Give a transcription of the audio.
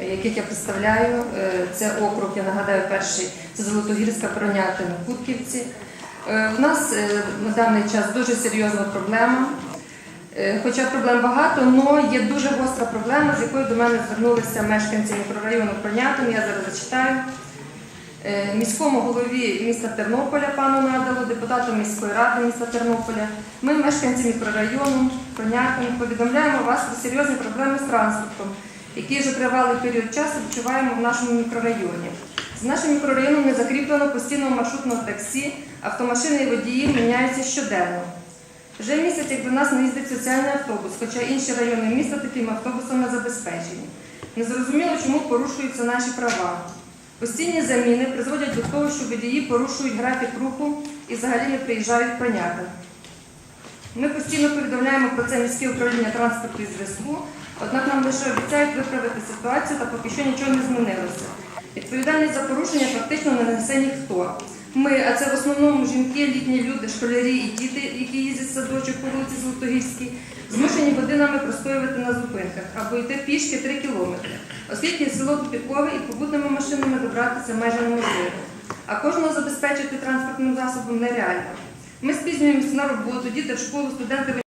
е, яких я представляю. Е, Це округ, я нагадаю, перший це Золотогірська, Пронятин, Кутківці. У нас е, на даний час дуже серйозна проблема. Хоча проблем багато, але є дуже гостра проблема, з якою до мене звернулися мешканці мікрорайону Пронятин. Я зараз зачитаю. Міському голові міста Тернополя пану Надалу, депутату міської ради міста Тернополя. Ми, мешканці мікрорайону Пронятин, повідомляємо вас про серйозні проблеми з транспортом, які вже тривалий період часу відчуваємо в нашому мікрорайоні. З нашим мікрорайоном не закріплено постійного маршрутного таксі, автомашини і водії міняються щоденно. Вже місяць, як до нас не їздить соціальний автобус, хоча інші райони міста таким автобусом не забезпечені. Незрозуміло, чому порушуються наші права. Постійні заміни призводять до того, що водії порушують графік руху і взагалі не приїжджають поняти. Ми постійно повідомляємо про це міське управління транспорту і зв'язку, однак нам лише обіцяють виправити ситуацію та поки що нічого не змінилося. Відповідальність за порушення фактично не несе ніхто. Ми, а це в основному жінки, літні люди, школярі і діти, які їздять в садочок по вулиці Золотогірській, змушені годинами простоювати на зупинках або йти пішки 3 кілометри, оскільки село тупікове і попутними машинами добратися майже неможливо. А кожного забезпечити транспортним засобом нереально. Ми спізнюємося на роботу, діти в школу, студенти в